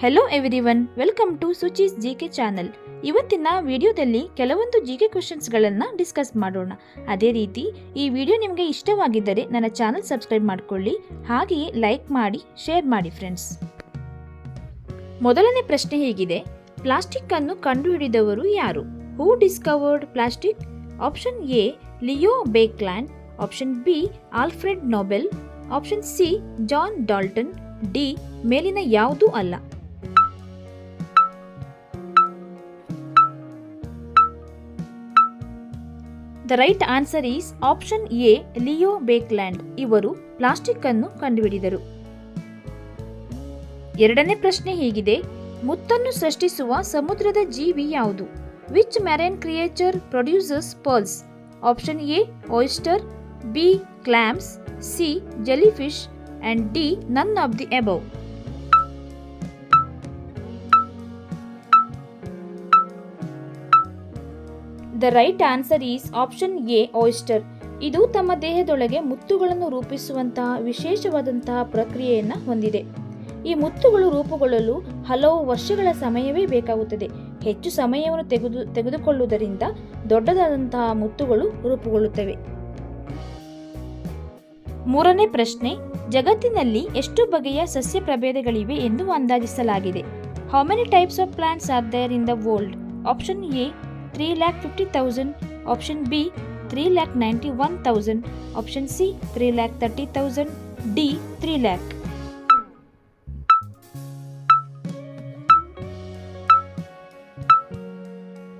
Hello everyone welcome to Suchi's G K channel ಇವತ್ತಿನ ವಿಡಿಯೋದಲ್ಲಿ ಕೆಲವೊಂದು ಜಿ ಕೆ ಕ್ವಶನ್ಸ್ಗಳನ್ನು ಡಿಸ್ಕಸ್ ಮಾಡೋಣ. ಅದೇ ರೀತಿ, ಈ ವಿಡಿಯೋ ನಿಮಗೆ ಇಷ್ಟವಾಗಿದ್ದರೆ ನನ್ನ ಚಾನಲ್ ಸಬ್ಸ್ಕ್ರೈಬ್ ಮಾಡಿಕೊಳ್ಳಿ, ಹಾಗೆಯೇ ಲೈಕ್ ಮಾಡಿ ಶೇರ್ ಮಾಡಿ ಫ್ರೆಂಡ್ಸ್ ಮೊದಲನೇ ಪ್ರಶ್ನೆ ಹೀಗಿದೆ ಪ್ಲಾಸ್ಟಿಕ್ ಅನ್ನು ಕಂಡುಹಿಡಿದವರು ಯಾರು? Who discovered plastic option A Leo Baekeland option B Alfred Nobel option C John Dalton D ಮೇಲಿನ ಯಾವುದೂ ಅಲ್ಲ. The right answer is option A Leo Baekeland ಇವರು ಪ್ಲಾಸ್ಟಿಕ್ ಅನ್ನು ಕಂಡುಹಿಡಿದರು. ಎರಡನೇ ಪ್ರಶ್ನೆ ಹೀಗಿದೆ. ಮುತ್ತನ್ನು ಸೃಷ್ಟಿಸುವ ಸಮುದ್ರದ ಜೀವಿ ಯಾವುದು? Which marine creature producers pearls option A oyster B clams C jellyfish and D none of the above the right answer is option A oyster ಇದು ತಮ್ಮ ದೇಹದೊಳಗೆ ಮುತ್ತುಗಳನ್ನು ರೂಪಿಸುವಂತಹ ವಿಶೇಷವಾದಂತಹ ಪ್ರಕ್ರಿಯೆಯನ್ನು ಹೊಂದಿದೆ. ಈ ಮುತ್ತುಗಳು ರೂಪುಗೊಳ್ಳಲು ಹಲವು ವರ್ಷಗಳ ಸಮಯವೇ ಬೇಕಾಗುತ್ತದೆ. ಹೆಚ್ಚು ಸಮಯವನ್ನು ತೆಗೆದು, ತೆಗೆದುಕೊಳ್ಳುವುದರಿಂದ ದೊಡ್ಡದಾದಂತಹ ಮುತ್ತುಗಳು ರೂಪುಗೊಳ್ಳುತ್ತವೆ. ಮೂರನೇ ಪ್ರಶ್ನೆ, ಜಗತ್ತಿನಲ್ಲಿ ಎಷ್ಟು ಬಗೆಯ ಸಸ್ಯ ಪ್ರಭೇದಗಳಿವೆ ಎಂದು ಅಂದಾಜಿಸಲಾಗಿದೆ. How many types of plants are there in the world option A three lakh fifty thousand option B three lakh ninety one thousand option C three lakh thirty thousand D three lakh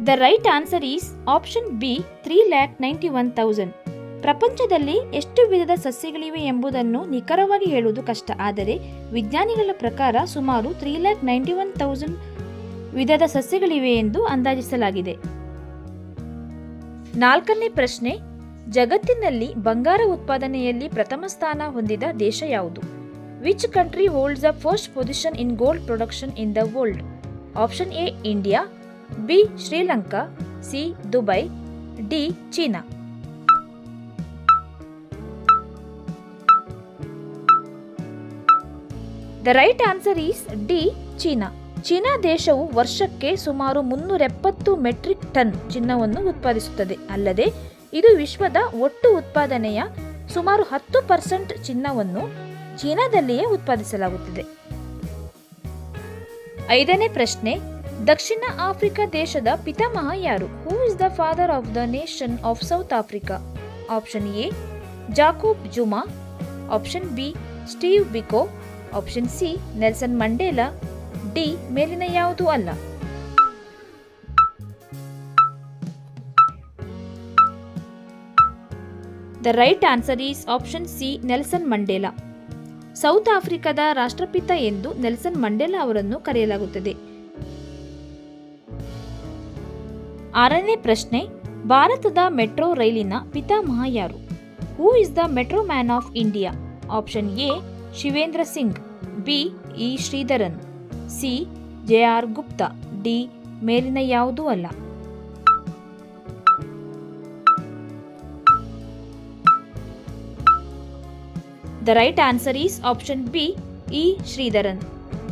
the right answer is option B three lakh ninety one thousand ಪ್ರಪಂಚದಲ್ಲಿ ಎಷ್ಟು ವಿಧದ ಸಸ್ಯಗಳಿವೆ ಎಂಬುದನ್ನು ನಿಖರವಾಗಿ ಹೇಳುವುದು ಕಷ್ಟ. ಆದರೆ ವಿಜ್ಞಾನಿಗಳ ಪ್ರಕಾರ ಸುಮಾರು three lakh ninety one thousand ವಿಧದ ಸಸ್ಯಗಳಿವೆ ಎಂದು ಅಂದಾಜಿಸಲಾಗಿದೆ. ನಾಲ್ಕನೇ ಪ್ರಶ್ನೆ, ಜಗತ್ತಿನಲ್ಲಿ ಬಂಗಾರ ಉತ್ಪಾದನೆಯಲ್ಲಿ ಪ್ರಥಮ ಸ್ಥಾನ ಹೊಂದಿದ ದೇಶ ಯಾವುದು? Which country holds a first position in gold production in the world option A India B Sri Lanka C Dubai D China the right answer is D China China ದೇಶವು ವರ್ಷಕ್ಕೆ ಸುಮಾರು ಮುನ್ನೂರ ಎಪ್ಪತ್ತು ಮೆಟ್ರಿಕ್ ಟನ್ ಚಿನ್ನವನ್ನು ಉತ್ಪಾದಿಸುತ್ತದೆ. ಅಲ್ಲದೆ, ಇದು ವಿಶ್ವದ ಒಟ್ಟು ಉತ್ಪಾದನೆಯ ಸುಮಾರು ಹತ್ತು ಪರ್ಸೆಂಟ್ ಚಿನ್ನವನ್ನು ಚೀನಾದಲ್ಲಿಯೇ ಉತ್ಪಾದಿಸಲಾಗುತ್ತದೆ. ಐದನೇ ಪ್ರಶ್ನೆ, ದಕ್ಷಿಣ ಆಫ್ರಿಕಾ ದೇಶದ ಪಿತಾಮಹ ಯಾರು? Who is the father of the nation of South Africa option A Jacob Zuma. Option B Steve Biko. Option C Nelson Mandela. D ಮೇಲಿನ ಯಾವುದೂ ಅಲ್ಲ. The right answer is option C Nelson Mandela. South ಆಫ್ರಿಕಾದ ರಾಷ್ಟ್ರಪಿತ ಎಂದು Nelson Mandela ಅವರನ್ನು ಕರೆಯಲಾಗುತ್ತದೆ. ಆರನೇ ಪ್ರಶ್ನೆ, ಭಾರತದ ಮೆಟ್ರೋ ರೈಲಿನ ಪಿತಾಮಹ ಯಾರು? Who is the metro man of India option A Shivendra Singh. B E Sreedharan. C. J R Gupta, D. ಮೇಲಿನ ಯಾವುದೂ ಅಲ್ಲ. The right answer is option B, E. Sreedharan.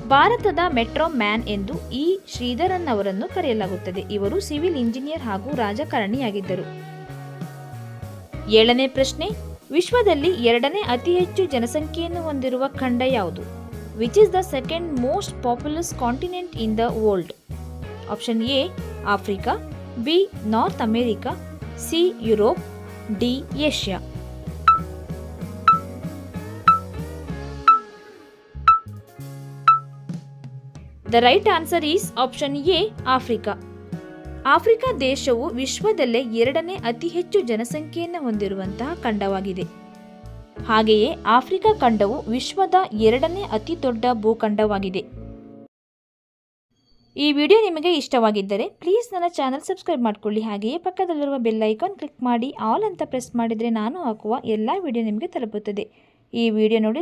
ಭಾರತದ ಮೆಟ್ರೋ ಮ್ಯಾನ್ ಎಂದು ಇ. ಶ್ರೀಧರನ್ ಅವರನ್ನು ಕರೆಯಲಾಗುತ್ತದೆ. ಇವರು ಸಿವಿಲ್ ಇಂಜಿನಿಯರ್ ಹಾಗೂ ರಾಜಕಾರಣಿಯಾಗಿದ್ದರು. ಏಳನೇ ಪ್ರಶ್ನೆ, ವಿಶ್ವದಲ್ಲಿ ಎರಡನೇ ಅತಿ ಹೆಚ್ಚು ಜನಸಂಖ್ಯೆಯನ್ನು ಹೊಂದಿರುವ ಖಂಡ ಯಾವುದು? Which is the second most populous continent in the world? Option A Africa, B North America, C Europe, D Asia. The right answer is option A Africa Africa ದೇಶವು ವಿಶ್ವದಲ್ಲೇ ಎರಡನೇ ಅತಿ ಹೆಚ್ಚು ಜನಸಂಖ್ಯೆಯನ್ನು ಹೊಂದಿರುವಂತಹ ಖಂಡವಾಗಿದೆ ಹಾಗೆಯೇ ಆಫ್ರಿಕಾ ಖಂಡವು ವಿಶ್ವದ ಎರಡನೇ ಅತಿ ದೊಡ್ಡ ಭೂಖಂಡವಾಗಿದೆ. ಈ ವಿಡಿಯೋ ನಿಮಗೆ ಇಷ್ಟವಾಗಿದ್ದರೆ ಪ್ಲೀಸ್ ನನ್ನ ಚಾನಲ್ ಸಬ್ಸ್ಕ್ರೈಬ್ ಮಾಡಿಕೊಳ್ಳಿ. ಹಾಗೆಯೇ ಪಕ್ಕದಲ್ಲಿರುವ ಬೆಲ್ ಐಕಾನ್ ಕ್ಲಿಕ್ ಮಾಡಿ, ಆಲ್ ಅಂತ ಪ್ರೆಸ್ ಮಾಡಿದರೆ ನಾನು ಹಾಕುವ ಎಲ್ಲ ವಿಡಿಯೋ ನಿಮಗೆ ತಲುಪುತ್ತದೆ. ಈ ವಿಡಿಯೋ ನೋಡಿ